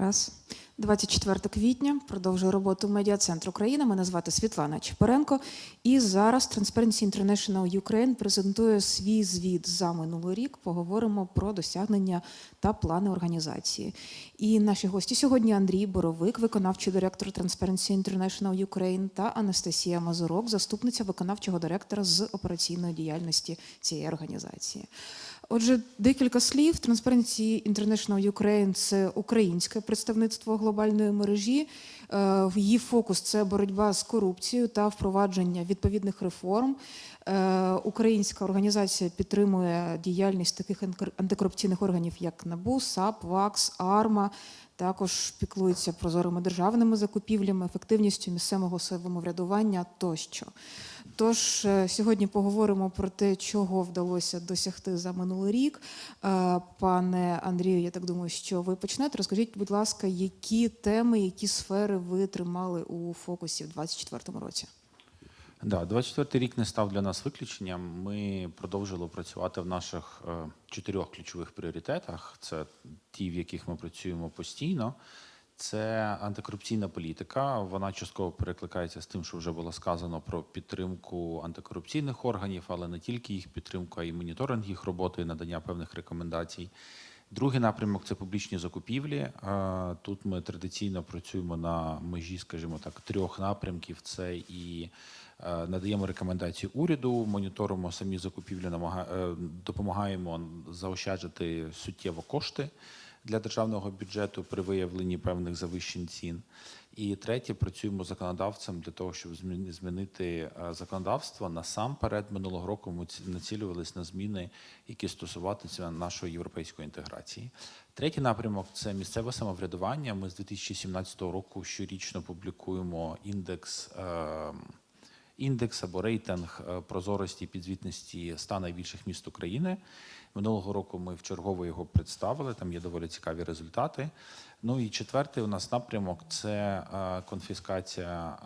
Раз. 24 квітня продовжує роботу медіа-центр України. Мене звати Світлана Чепаренко. І зараз Transparency International Ukraine презентує свій звіт за минулий рік. Поговоримо про досягнення та плани організації. І наші гості сьогодні Андрій Боровик, виконавчий директор Transparency International Ukraine, та Анастасія Мазурок, заступниця виконавчого директора з операційної діяльності цієї організації. Отже, декілька слів. Transparency International Ukraine – це українське представництво глобальної мережі. Е, її фокус це боротьба з корупцією та впровадження відповідних реформ. Е, Українська організація підтримує діяльність таких антикорупційних органів, як НАБУ, САП, ВАКС, АРМА. Також піклується прозорими державними закупівлями, ефективністю місцевого самоврядування тощо. Тож е, сьогодні поговоримо про те, чого вдалося досягти за минулий рік. Е, Пане Андрію, я так думаю, що ви почнете. Розкажіть, будь ласка, які теми, які сфери ви тримали у фокусі в 2024 році? Да, 24 рік не став для нас виключенням. Ми продовжили працювати в наших е, чотирьох ключових пріоритетах. Це ті, в яких ми працюємо постійно. Це антикорупційна політика. Вона частково перекликається з тим, що вже було сказано про підтримку антикорупційних органів, але не тільки їх підтримку, а й моніторинг їх роботи, надання певних рекомендацій. Другий напрямок це публічні закупівлі. Е, Тут ми традиційно працюємо на межі, скажімо так, трьох напрямків: це і е, надаємо рекомендації уряду, моніторимо самі закупівлі, е, допомагаємо заощаджити суттєво кошти для державного бюджету при виявленні певних завищень цін. І третє, працюємо законодавцем для того, щоб змінити е, законодавство. Насамперед, минулого року ми націлювалися на зміни, які стосуватися нашої європейської інтеграції. Третій напрямок це місцеве самоврядування. Ми з 2017 року щорічно публікуємо індекс. е, Індекс або рейтинг е, прозорості і підзвітності 100 найбільших міст України. Минулого року ми вчергово його представили. Там є доволі цікаві результати. Ну і четвертий у нас напрямок це е, конфіскація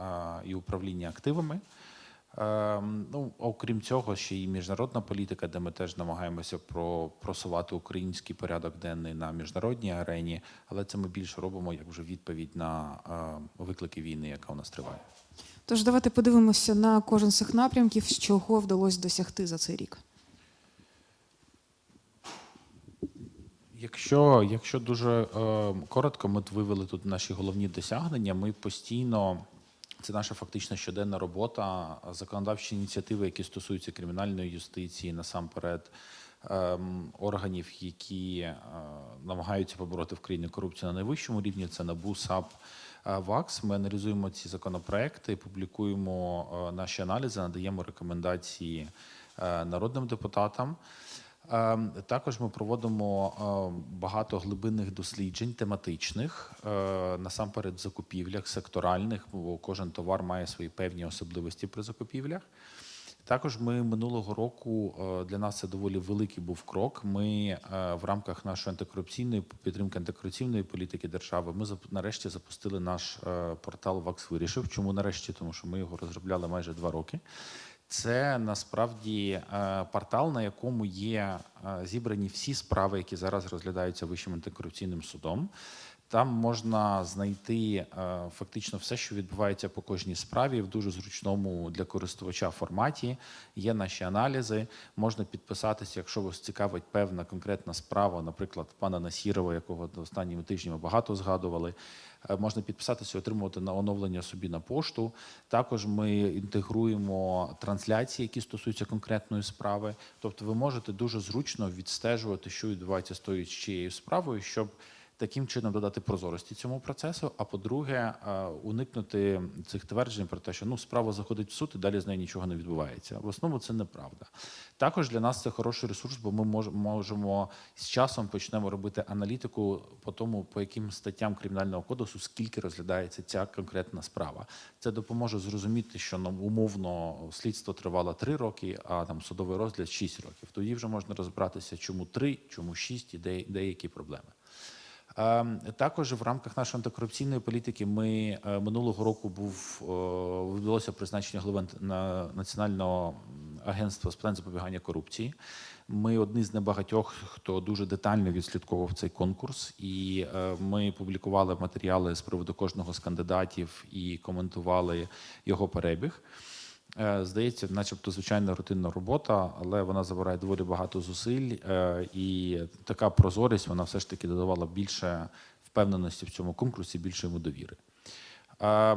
е, і управління активами. Е, Ну, окрім цього, ще й міжнародна політика, де ми теж намагаємося про просувати український порядок денний на міжнародній арені, але це ми більше робимо як вже відповідь на виклики війни, яка у нас триває. Тож давайте подивимося на кожен з цих напрямків, з чого вдалося досягти за цей рік. Якщо, якщо дуже е, коротко, ми вивели тут наші головні досягнення. Ми постійно, це наша фактично щоденна робота, законодавчі ініціативи, які стосуються кримінальної юстиції, насамперед ем, органів, які е, намагаються побороти в країні корупцію на найвищому рівні. Це НАБУ, САП, е, ВАКС. Ми аналізуємо ці законопроекти, публікуємо е, наші аналізи, надаємо рекомендації е, народним депутатам. Ем, Також ми проводимо ем, багато глибинних досліджень тематичних, е, насамперед в закупівлях, секторальних, бо кожен товар має свої певні особливості при закупівлях. Також ми минулого року е, для нас це доволі великий був крок. Ми е, в рамках нашої антикорупційної підтримки антикорупційної політики держави. Ми нарешті запустили наш е, портал ВАКС вирішив. Чому нарешті? Тому що ми його розробляли майже два роки. Це насправді е, портал, на якому є е, зібрані всі справи, які зараз розглядаються Вищим антикорупційним судом. Там можна знайти е, фактично все, що відбувається по кожній справі в дуже зручному для користувача форматі. Є наші аналізи. Можна підписатися, якщо вас цікавить певна конкретна справа, наприклад, пана Насірова, якого останніми тижнями багато згадували. Е, Можна підписатися, і отримувати на оновлення собі на пошту. Також ми інтегруємо трансляції, які стосуються конкретної справи. Тобто, ви можете дуже зручно відстежувати, що відбувається з тою чи чиєю справою, щоб таким чином додати прозорості цьому процесу. А по-друге, е, уникнути цих тверджень про те, що ну справа заходить в суд і далі з нею нічого не відбувається. В основному це неправда. Також для нас це хороший ресурс, бо ми можемо з часом почнемо робити аналітику по тому, по яким статтям кримінального кодексу скільки розглядається ця конкретна справа. Це допоможе зрозуміти, що ну, умовно слідство тривало 3 роки, а там судовий розгляд 6 років. Тоді вже можна розбиратися, чому 3, чому 6 і де, деякі проблеми. Ем, Також в рамках нашої антикорупційної політики ми е, минулого року був е, відбулося призначення голови на національного агентства з питань запобігання корупції. Ми одні з небагатьох, хто дуже детально відслідковував цей конкурс, і е, ми публікували матеріали з приводу кожного з кандидатів і коментували його перебіг. Е, Здається, начебто звичайна рутинна робота, але вона забирає доволі багато зусиль, е, і така прозорість вона все ж таки додавала більше впевненості в цьому конкурсі, більше йому довіри. Е,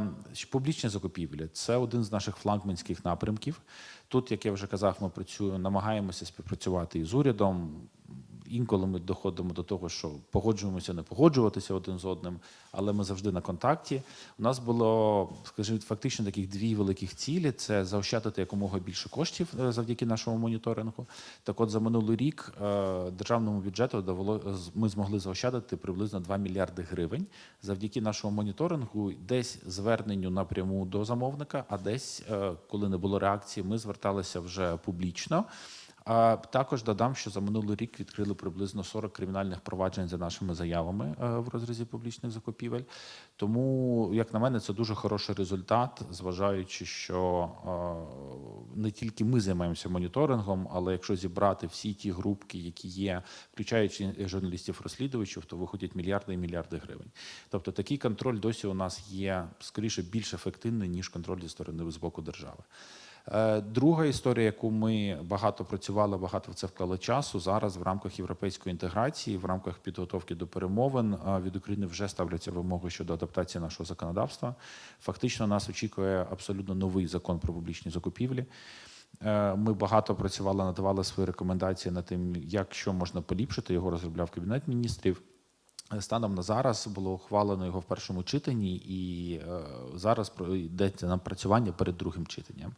Публічні закупівлі це один з наших флагманських напрямків. Тут, як я вже казав, ми працюємо, намагаємося співпрацювати із урядом. Інколи ми доходимо до того, що погоджуємося не погоджуватися один з одним, але ми завжди на контакті. У нас було, скажімо, фактично таких дві великих цілі: це заощадити якомога більше коштів е, завдяки нашому моніторингу. Так, от за минулий рік е, державному бюджету довело ми змогли заощадити приблизно 2 мільярди гривень завдяки нашому моніторингу, десь зверненню напряму до замовника, а десь, е, коли не було реакції, ми зверталися вже публічно. Також додам, що за минулий рік відкрили приблизно 40 кримінальних проваджень за нашими заявами е, в розрізі публічних закупівель. Тому, як на мене, це дуже хороший результат, зважаючи, що е, не тільки ми займаємося моніторингом, але якщо зібрати всі ті групки, які є, включаючи журналістів-розслідувачів, то виходять мільярди і мільярди гривень. Тобто такий контроль досі у нас є скоріше більш ефективний ніж контроль зі сторони з боку держави. Е, Друга історія, яку ми багато працювали, багато в це вклали часу. Зараз в рамках європейської інтеграції, в рамках підготовки до перемовин е, від України вже ставляться вимоги щодо адаптації нашого законодавства. Фактично, нас очікує абсолютно новий закон про публічні закупівлі. Е, Ми багато працювали, надавали свої рекомендації на тим, як що можна поліпшити. Його розробляв кабінет міністрів. Станом на зараз було ухвалено його в першому читанні, і зараз йдеться напрацювання перед другим читанням.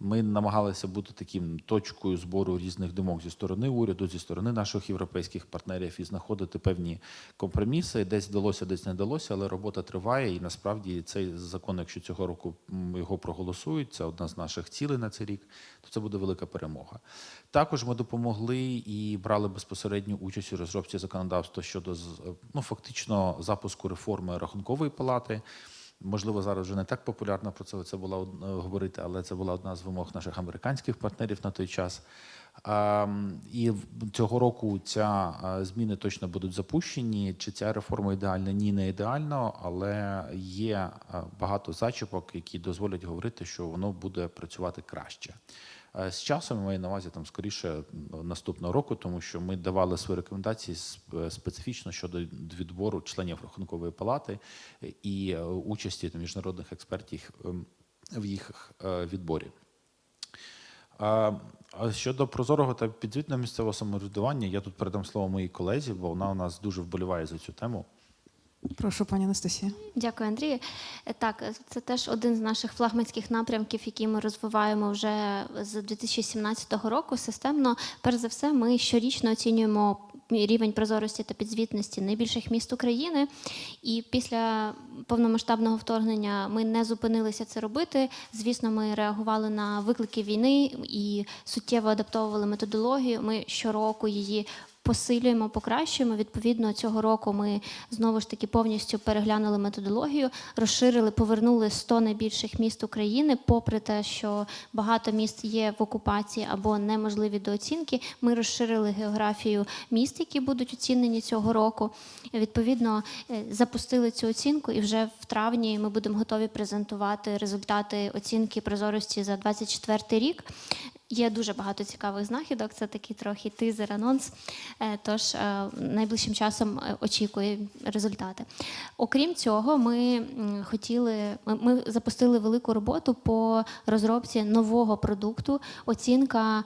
Ми намагалися бути таким точкою збору різних думок зі сторони уряду, зі сторони наших європейських партнерів і знаходити певні компроміси. Десь вдалося, десь не вдалося, але робота триває. І насправді цей закон, якщо цього року його проголосують, це одна з наших цілей на цей рік, то це буде велика перемога. Також ми допомогли і брали безпосередню участь у розробці законодавства щодо з- ну фактично запуску реформи рахункової палати. Можливо, зараз вже не так популярно про це це була говорити, але це була одна з вимог наших американських партнерів на той час. І цього року ця зміни точно будуть запущені. Чи ця реформа ідеальна? Ні, не ідеально, але є багато зачіпок, які дозволять говорити, що воно буде працювати краще. Е, З часом я маю на увазі там скоріше наступного року, тому що ми давали свої рекомендації специфічно щодо відбору членів рахункової палати і е, участі міжнародних експертів ем, в їх е, відборі. Щодо прозорого та підзвітного місцевого самоврядування, я тут передам слово моїй колезі, бо вона у нас дуже вболіває за цю тему. Прошу, пані Анастасія. Дякую, Андрію. Е, Так, е, це теж один з наших флагманських напрямків, які ми розвиваємо вже з 2017 року. Системно, перш за все, ми щорічно оцінюємо рівень прозорості та підзвітності найбільших міст України. І після повномасштабного вторгнення ми не зупинилися це робити. Звісно, ми реагували на виклики війни і суттєво адаптовували методологію. Ми щороку її посилюємо, покращуємо. Відповідно, цього року ми знову ж таки повністю переглянули методологію, розширили, повернули 100 найбільших міст України, попри те, що багато міст є в окупації або неможливі до оцінки. Ми розширили географію міст, які будуть оцінені цього року. Відповідно, е, запустили цю оцінку, і вже в травні ми будемо готові презентувати результати оцінки прозорості за 2024 рік. Є дуже багато цікавих знахідок. Це такий трохи тизер, анонс. Е, Тож е, найближчим часом е, очікую результати. Окрім цього, ми хотіли, ми- запустили велику роботу по розробці нового продукту, оцінка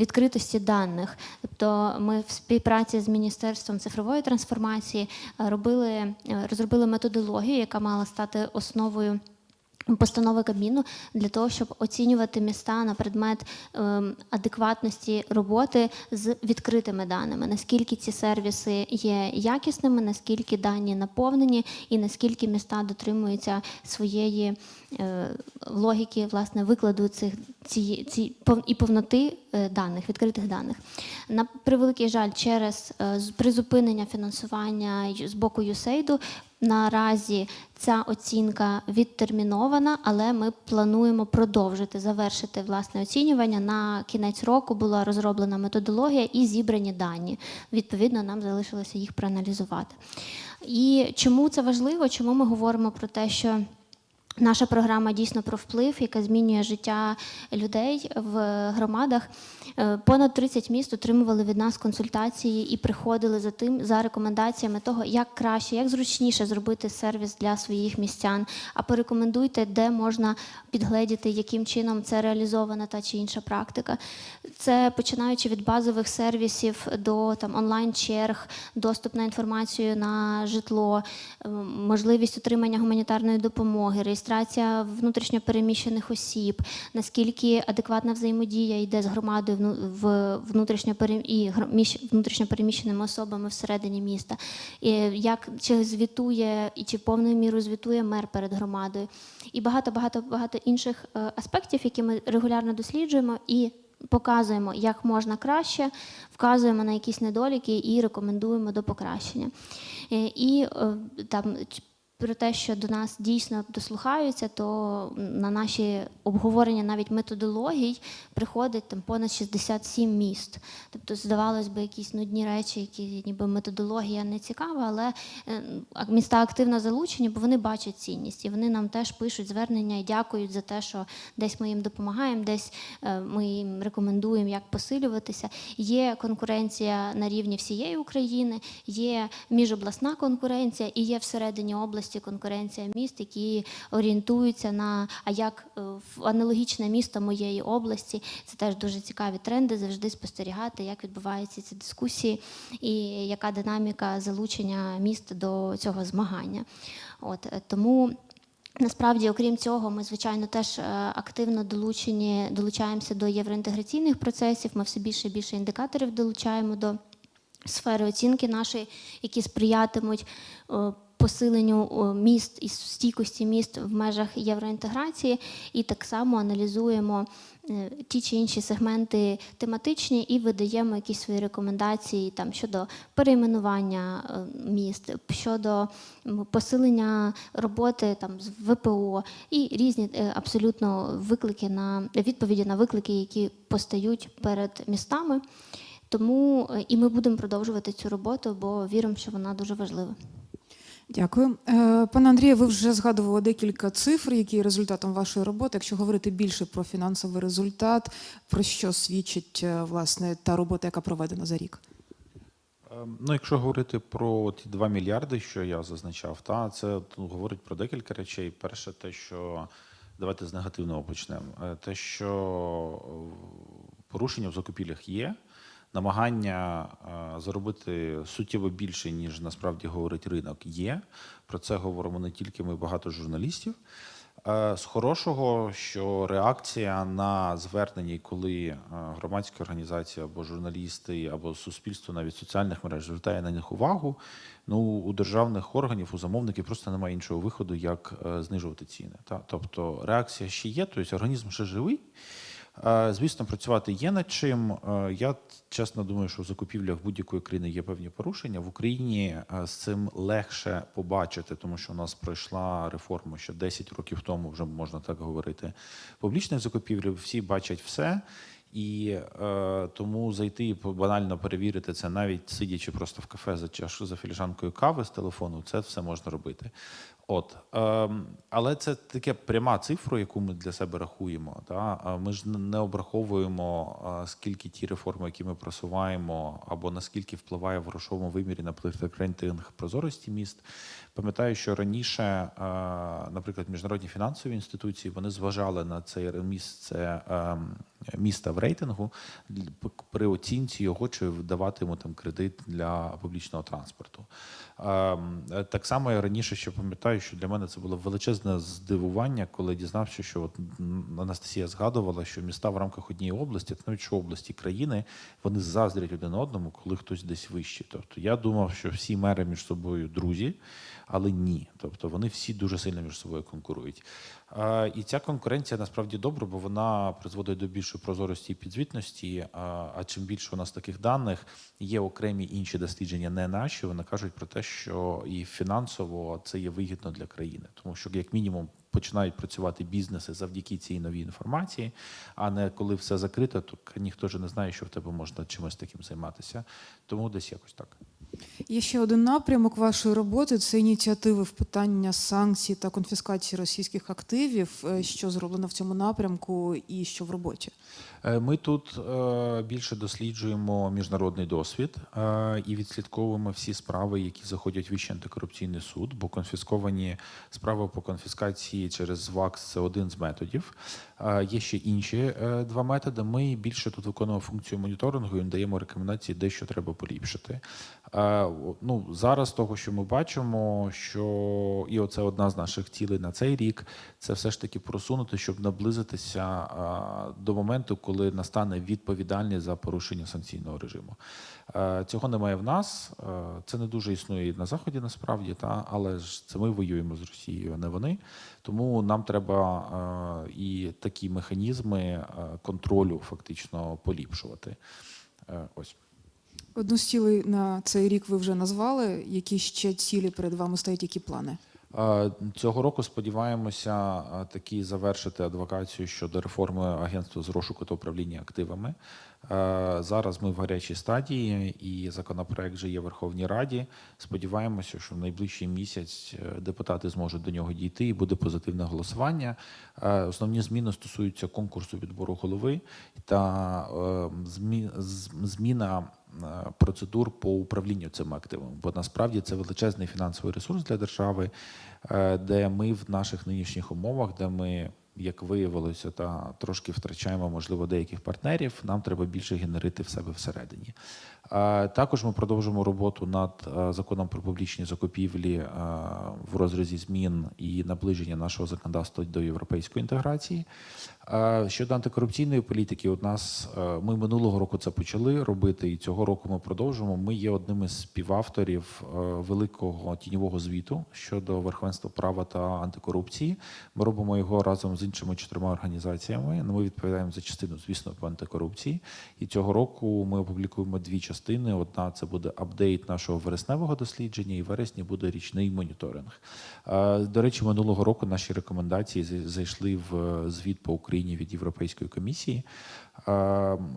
відкритості даних. Тобто, ми в співпраці з міністерством цифрової трансформації робили, розробили методологію, яка мала стати основою постанови Кабміну для того, щоб оцінювати міста на предмет ем, адекватності роботи з відкритими даними, наскільки ці сервіси є якісними, наскільки дані наповнені, і наскільки міста дотримуються своєї е, логіки власне викладу цих ці, ці і повноти е, даних, відкритих даних. На превеликий жаль, через е, призупинення фінансування з боку USAID Наразі ця оцінка відтермінована, але ми плануємо продовжити завершити власне оцінювання. На кінець року була розроблена методологія і зібрані дані. Відповідно, нам залишилося їх проаналізувати. І чому це важливо? Чому ми говоримо про те, що Наша програма дійсно про вплив, яка змінює життя людей в громадах. Е, Понад 30 міст отримували від нас консультації і приходили за тим за рекомендаціями того, як краще, як зручніше зробити сервіс для своїх містян. А порекомендуйте, де можна підгледіти, яким чином це реалізована та чи інша практика. Це починаючи від базових сервісів до там онлайн-черг, доступ на інформацію на житло, можливість отримання гуманітарної допомоги, реєстрація внутрішньопереміщених осіб, наскільки адекватна взаємодія йде з громадою в внутрішньопереміщеними особами всередині міста, і як чи звітує і чи повною мірою звітує мер перед громадою, і багато багато багато інших е, аспектів, які ми регулярно досліджуємо і. Показуємо, як можна краще, вказуємо на якісь недоліки і рекомендуємо до покращення. Е, І е, там про те, що до нас дійсно дослухаються, то на наші обговорення навіть методологій приходить там понад 67 міст. Тобто, здавалось би, якісь нудні речі, які ніби методологія не цікава, але е, міста активно залучені, бо вони бачать цінність, і вони нам теж пишуть звернення і дякують за те, що десь ми їм допомагаємо, десь е, ми їм рекомендуємо, як посилюватися. Є конкуренція на рівні всієї України, є міжобласна конкуренція і є всередині області конкуренція міст, які орієнтуються на а як е, в аналогічне місто моєї області. Це теж дуже цікаві тренди. Завжди спостерігати, як відбуваються ці дискусії і яка динаміка залучення міст до цього змагання. От е, тому. Насправді, окрім цього, ми звичайно теж е, активно долучені, долучаємося до євроінтеграційних процесів. Ми все більше і більше індикаторів долучаємо до сфери оцінки нашої, які сприятимуть посиленню міст і стійкості міст в межах євроінтеграції, і так само аналізуємо е, ті чи інші сегменти тематичні і видаємо якісь свої рекомендації там щодо перейменування е, міст, щодо посилення роботи там з ВПО і різні е, абсолютно виклики на відповіді на виклики, які постають перед містами. Тому і ми будемо продовжувати цю роботу, бо віримо, що вона дуже важлива. Дякую. Е, Пане Андрію, ви вже згадували декілька цифр, які є результатом вашої роботи. Якщо говорити більше про фінансовий результат, про що свідчить е, власне та робота, яка проведена за рік? Ем, Ну, якщо говорити про ті 2 мільярди, що я зазначав, та це ну, говорить про декілька речей. Перше, те, що давайте з негативного почнемо. Е, Те, що порушення в закупівлях є, намагання е, заробити суттєво більше, ніж насправді говорить ринок, є. Про це говоримо не тільки ми, багато журналістів. Е, З хорошого, що реакція на звернення, коли е, громадські організації або журналісти, або суспільство навіть соціальних мереж звертає на них увагу. Ну у державних органів, у замовників просто немає іншого виходу, як знижувати ціни. Тобто реакція ще є, тобто організм ще живий. Звісно, працювати є над чим. Я чесно думаю, що в закупівлях будь-якої країни є певні порушення. В Україні з цим легше побачити, тому що у нас пройшла реформа ще 10 років тому, вже можна так говорити. Публічних закупівлів всі бачать все. І е, тому зайти і банально перевірити це, навіть сидячи просто в кафе за чашу за філіжанкою кави з телефону, це все можна робити. От, ем, але це таке пряма цифра, яку ми для себе рахуємо. Та? Ми ж не обраховуємо, скільки ті реформи, які ми просуваємо, або наскільки впливає в грошовому вимірі на рейтинг прозорості міст. Пам'ятаю, що раніше, е, наприклад, міжнародні фінансові інституції вони зважали на це місце ем, міста в рейтингу при оцінці його, чи вдавати йому там кредит для публічного транспорту. Ем, Так само я раніше ще пам'ятаю, що для мене це було величезне здивування, коли дізнався, що от Анастасія згадувала, що міста в рамках однієї області, навіть що області країни, вони заздрять один одному, коли хтось десь вищий. Тобто я думав, що всі мери між собою друзі, але ні. Тобто вони всі дуже сильно між собою конкурують. І ця конкуренція насправді добра, бо вона призводить до більшої прозорості і підзвітності. А чим більше у нас таких даних, є окремі інші дослідження, не наші. Вони кажуть про те, що і фінансово це є вигідно для країни, тому що як мінімум починають працювати бізнеси завдяки цій новій інформації, а не коли все закрито, то ніхто ж не знає, що в тебе можна чимось таким займатися. Тому десь якось так. Є ще один напрямок вашої роботи це ініціативи в питання санкцій та конфіскації російських активів. Е, Що зроблено в цьому напрямку і що в роботі? Е, Ми тут е, більше досліджуємо міжнародний досвід і відслідковуємо всі справи, які заходять в Вищий антикорупційний суд, бо конфісковані справи по конфіскації через ВАКС це один з методів. Є ще інші е, два методи. Ми більше тут виконуємо функцію моніторингу і даємо рекомендації, де що треба поліпшити. Ну зараз того, що ми бачимо, що і оце одна з наших цілей на цей рік, це все ж таки просунути, щоб наблизитися до моменту, коли настане відповідальність за порушення санкційного режиму. Цього немає в нас. Це не дуже існує на заході, насправді, та але ж це ми воюємо з Росією, а не вони. Тому нам треба е, і такі механізми е, контролю фактично поліпшувати. Е, Ось. Одну з цілей на цей рік ви вже назвали. Які ще цілі перед вами стоять? Які плани? Цього року сподіваємося таки завершити адвокацію щодо реформи агентства з розшуку та управління активами. Зараз ми в гарячій стадії, і законопроект вже є в Верховній Раді. Сподіваємося, що в найближчий місяць е, депутати зможуть до нього дійти і буде позитивне голосування. Основні зміни стосуються конкурсу відбору голови та е, зміна процедур по управлінню цим активом, бо насправді це величезний фінансовий ресурс для держави, е, де ми в наших нинішніх умовах, де ми. Як виявилося, та трошки втрачаємо, можливо, деяких партнерів. Нам треба більше генерити в себе всередині. Також ми продовжуємо роботу над е, законом про публічні закупівлі е, в розрізі змін і наближення нашого законодавства до європейської інтеграції. Е, Щодо антикорупційної політики, у нас ми минулого року це почали робити, і цього року ми продовжуємо. Ми є одним із співавторів великого тіньового звіту щодо верховенства права та антикорупції. Ми робимо його разом з іншими чотирма організаціями. Ну, Ми відповідаємо за частину, звісно, по антикорупції. І цього року ми опублікуємо дві частини. Одна це буде апдейт нашого вересневого дослідження, і в вересні буде річний моніторинг. До речі, минулого року наші рекомендації зайшли в е, звіт по Україні від Європейської комісії.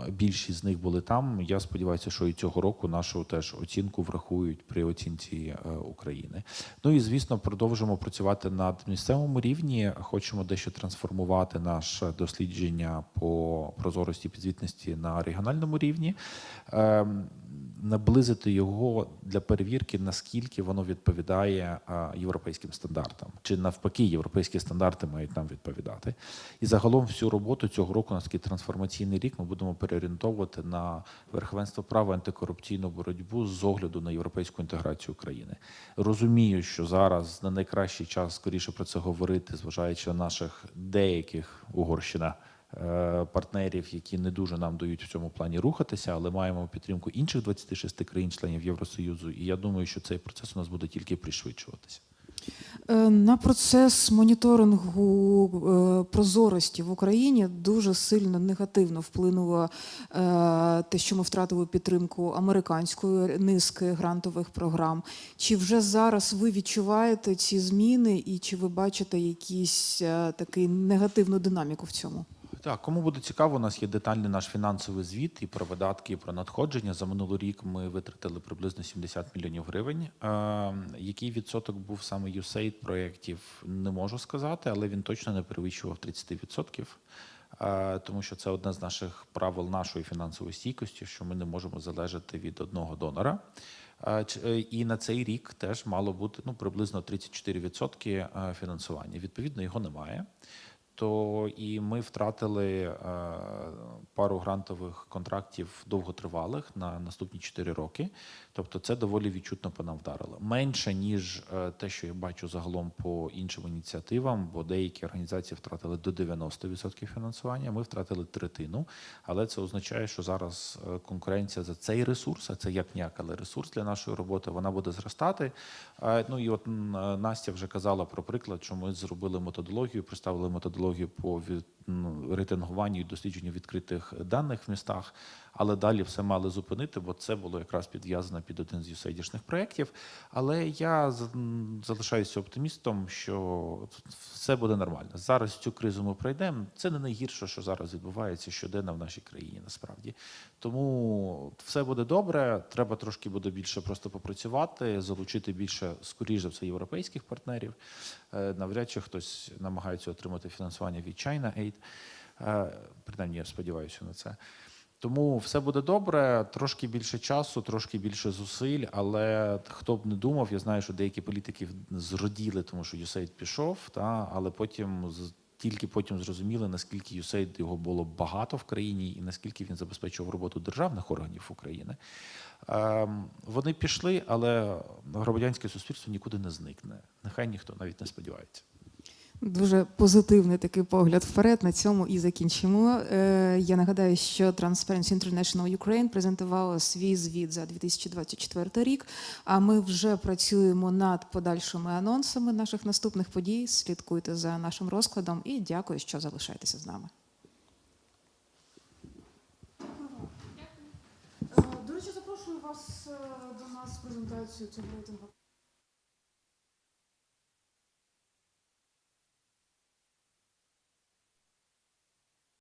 Більшість з них були там. Я сподіваюся, що і цього року нашу теж оцінку врахують при оцінці е, України. Ну і звісно, продовжимо працювати над місцевому рівні. Хочемо дещо трансформувати наше дослідження по прозорості підзвітності на регіональному рівні. Наблизити його для перевірки, наскільки воно відповідає європейським стандартам, чи навпаки, європейські стандарти мають нам відповідати. І загалом всю роботу цього року, наскільки трансформаційний рік, ми будемо переорієнтовувати на верховенство права, антикорупційну боротьбу з огляду на європейську інтеграцію України. Розумію, що зараз не найкращий час скоріше про це говорити, зважаючи на наших деяких Угорщина партнерів, які не дуже нам дають в цьому плані рухатися, але маємо підтримку інших 26 країн-членів Євросоюзу. І я думаю, що цей процес у нас буде тільки пришвидшуватися. Е, На процес моніторингу е, прозорості в Україні дуже сильно негативно вплинуло е, те, що ми втратили підтримку американської низки грантових програм. Чи вже зараз ви відчуваєте ці зміни, і чи ви бачите якісь е, такий негативну динаміку в цьому? Так, кому буде цікаво, у нас є детальний наш фінансовий звіт і про видатки, і про надходження. За минулий рік ми витратили приблизно 70 мільйонів гривень. Е, який відсоток був саме USAID проєктів, не можу сказати, але він точно не перевищував 30%. Е, Тому що це одне з наших правил нашої фінансової стійкості, що ми не можемо залежати від одного донора. Е, е, І на цей рік теж мало бути ну, приблизно 34% е, фінансування. Відповідно, його немає то і ми втратили е, пару грантових контрактів довготривалих на наступні 4 роки. Тобто це доволі відчутно по нам вдарило. Менше ніж е, те, що я бачу загалом по іншим ініціативам, бо деякі організації втратили до 90% фінансування. Ми втратили третину, але це означає, що зараз е, конкуренція за цей ресурс, а це як ніяк, але ресурс для нашої роботи, вона буде зростати. Ну і от Настя вже казала про приклад, що ми зробили методологію, представили методологію по від- ну, рейтингуванню і дослідженню відкритих даних в містах, але далі все мали зупинити, бо це було якраз підв'язано під один з USAID-шних проєктів. Але я залишаюся оптимістом, що все буде нормально. Зараз цю кризу ми пройдемо. Це не найгірше, що зараз відбувається щоденно в нашій країні, насправді. Тому все буде добре. Треба трошки буде більше просто попрацювати, залучити більше, скоріш за все, європейських партнерів. Е, Навряд чи хтось намагається отримати фінансування від China. Е, Принаймні, я сподіваюся на це. Тому все буде добре, трошки більше часу, трошки більше зусиль. Але хто б не думав, я знаю, що деякі політики зраділи, тому що USAID пішов, та але потім тільки потім зрозуміли, наскільки USAID його було багато в країні і наскільки він забезпечував роботу державних органів України. Ем, Вони пішли, але громадянське суспільство нікуди не зникне. Нехай ніхто навіть не сподівається. Дуже позитивний такий погляд вперед. На цьому і закінчимо. Е, Я нагадаю, що Transparency International Ukraine презентувала свій звіт за 2024 рік. А ми вже працюємо над подальшими анонсами наших наступних подій. Слідкуйте за нашим розкладом і дякую, що залишаєтеся з нами. До речі, запрошую вас до нас презентацію цього рейтингу.